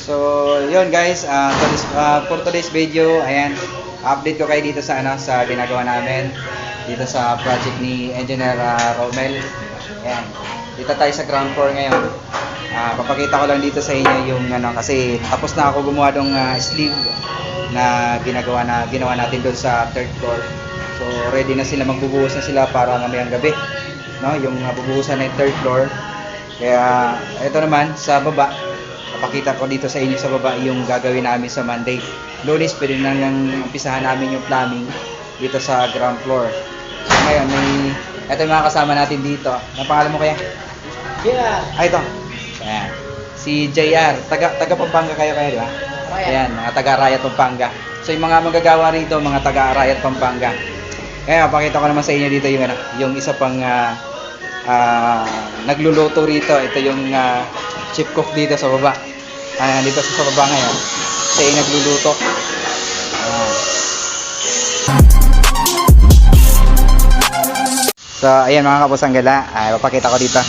So, yun guys, uh, for, this, uh, for today's video, ayan, update ko kayo dito sa ano sa ginagawa namin dito sa project ni Engineer uh, Romel. Ayan. Dito tayo sa ground floor ngayon. Ah, papakita ko lang dito sa inyo yung ano kasi tapos na ako gumawa ng uh, sleeve na ginagawa na ginawa natin doon sa third floor. So, ready na sila magbubuhos na sila para mamayang gabi. No, yung uh, bubuhusan ng third floor. Kaya ito naman sa baba, papakita ko dito sa inyo sa baba yung gagawin namin sa Monday. Lunes, pwede na lang umpisahan namin yung plumbing dito sa ground floor. So, ngayon, may, ito yung mga kasama natin dito. Ang pangalan mo kaya? Yeah. Ah, ito. Ayan. Si JR. Taga, taga Pampanga kayo kayo, di ba? Rayat. Ayan, mga taga Rayat Pampanga. So, yung mga magagawa rito, mga taga Rayat Pampanga. Kaya, pakita ko naman sa inyo dito yung, ano, yung isa pang ah, ah, nagluluto rito. Ito yung ah, chief cook dito sa baba. Ayan, dito sa baba ngayon. Siya yung nagluluto. Ayan. So, ayan mga kapusang gala, ay papakita ko dito.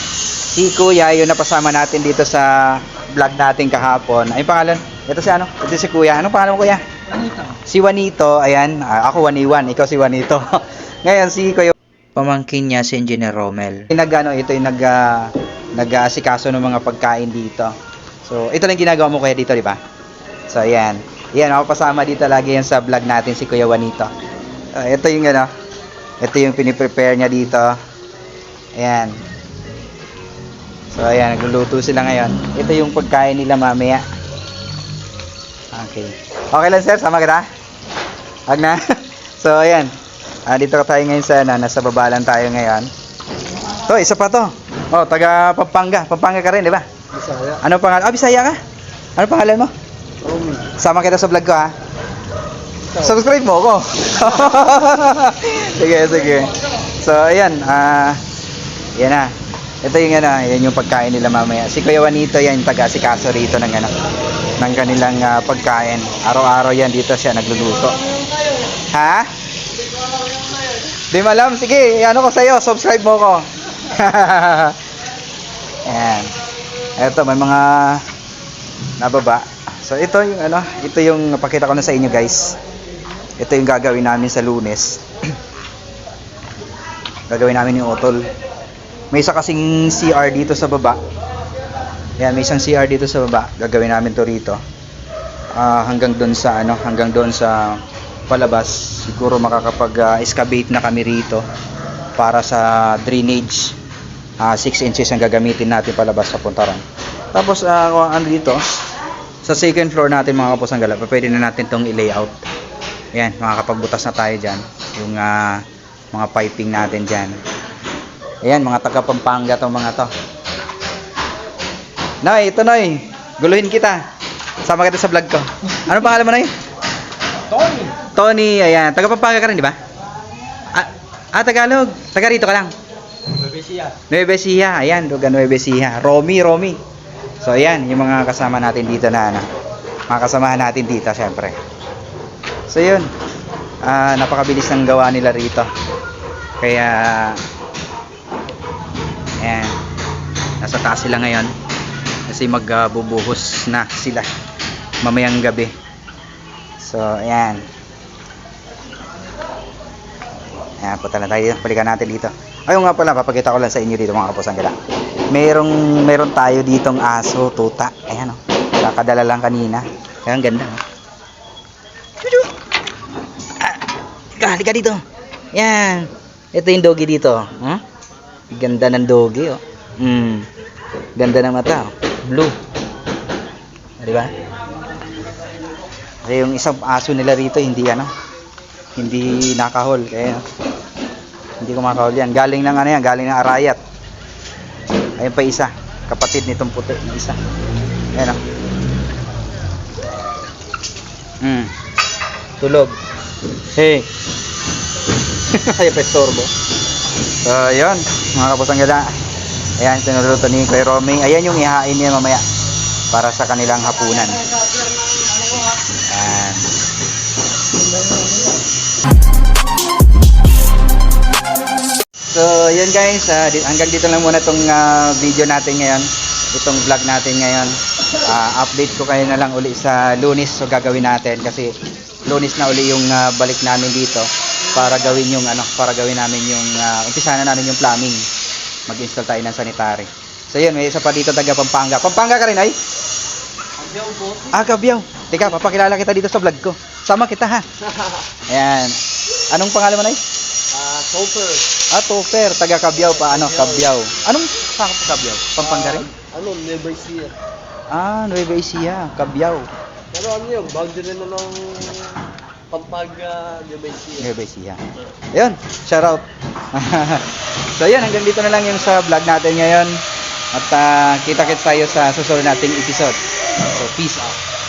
Si Kuya, yung napasama natin dito sa vlog natin kahapon. Ay pangalan? Ito si ano? Ito si Kuya. Anong pangalan mo Kuya? Anito. Si Juanito, ayan. ah, ako Waniwan, ikaw si Juanito. Ngayon si Kuya. Pamangkin niya si Engineer Romel. Nag, ano, ito yung nag, ah, nag-aasikaso ng mga pagkain dito. So, ito lang ginagawa mo kuya dito, di ba? So, ayan. Ayan, ako kasama dito lagi yan sa vlog natin si Kuya Juanito. Ah, ito yung ano, ito yung piniprepare niya dito. Ayan. So, ayan, nagluluto sila ngayon. Ito yung pagkain nila mamaya. Okay. Okay lang, sir? Sama kita? Wag na? so, ayan. Ah, dito tayo ngayon sa, ano, nasa baba lang tayo ngayon. To, isa pa to. Oh, taga Pampanga. Pampanga ka rin, di ba? Bisaya. Ano pangalan? Ah, Bisaya ka? Ano pangalan mo? Romy. Sama kita sa vlog ko, ha? Subscribe mo ako. sige, sige. So, ayan. Ah, yan na. Ito yung ano, yan yung pagkain nila mamaya. Si Kuya Juanito yan, taga si Kaso rito ng ano, ng kanilang ah, pagkain. Araw-araw yan dito siya nagluluto. Ha? Di mo alam? Sige, ano ko sa'yo, subscribe mo ko. Ayan. Eto, may mga nababa. So, ito yung ano, ito yung pakita ko na sa inyo guys. Ito yung gagawin namin sa lunes. gagawin namin yung utol. May isa kasing CR dito sa baba. Yan, may isang CR dito sa baba. Gagawin namin to rito. Ah, hanggang doon sa ano, hanggang doon sa palabas. Siguro makakapag-excavate na kami rito para sa drainage. 6 inches ang gagamitin natin palabas sa puntaran. Tapos ah, kung ano dito, sa second floor natin mga kapos ang gala, pwede na natin tong i-layout. Yan, makakapagbutas na tayo dyan. Yung ah, mga piping natin dyan. Ayan, mga taga Pampanga tong mga to. Noy, ito Noy. Guluhin kita. Sama kita sa vlog ko. Ano pangalan mo Noy? Tony. Tony, ayan. Taga Pampanga ka rin, di ba? Ah, ah, Tagalog. Taga rito ka lang. Bisaya. Nueve Ecija, ayan, Duga Nueve Ecija. Romy, Romy. So, ayan, yung mga kasama natin dito na, ano, mga kasamahan natin dito, syempre. So, yun. Ah, napakabilis ng gawa nila rito. Kaya, ayan, nasa taas sila ngayon. Kasi magbubuhos na sila mamayang gabi. So, ayan. Ayan, punta na tayo. Balikan natin dito. Ayun nga pala, papakita ko lang sa inyo dito mga kapos ang gala. Merong, meron tayo ditong aso, tuta. Ayan o. Oh. Kakadala lang kanina. Ayan, ganda. Oh. Chuchu! Ah, halika, dito. Yan. Ito yung doggy dito. Huh? Ganda ng doggy, oh. Mm. Ganda ng mata, oh. Blue. Ah, Di ba? Kasi yung isang aso nila rito, hindi ano, hindi nakahol. Kaya, hindi ko makahol yan. Galing ng ano yan, galing ng Arayat. Ayun pa isa. Kapatid nitong puti na isa. Ayan o. Hmm. Tulog. Hey. Ay, pestorbo. So, yun. Mga kapusang gala. Ayan, tinuluto ni Kuya Romy. Ayan yung ihain niya mamaya para sa kanilang hapunan. Ayan. So, yun guys, di- hanggang dito lang muna tong ah, video natin ngayon. Itong vlog natin ngayon. Ah, update ko kayo na lang uli sa lunis so gagawin natin kasi lunis na uli yung ah, balik namin dito para gawin yung ano para gawin namin yung uh, umpisa na namin yung plumbing. Mag-install tayo ng sanitary. So yun may isa pa dito taga Pampanga. Pampanga ka rin ay? Ah Kabyaw teka papakilala kita dito sa vlog ko. Sama kita ha? Ayan. Anong pangalan mo na Ah, Topper. ah Tofer taga Kabyaw pa ano Kabyaw anong sakop sa Kabyaw Pampanga rin Ano, Nueva Ecija. ah Nueva Ecija Kabyaw Pero ano yun, boundary na ng Pampanga, Nueva Ecija. Nueva Ecija Ayun, shout out. so yun, hanggang dito na lang yung sa vlog natin ngayon. At ah, kita-kits tayo sa susunod nating episode. So peace out.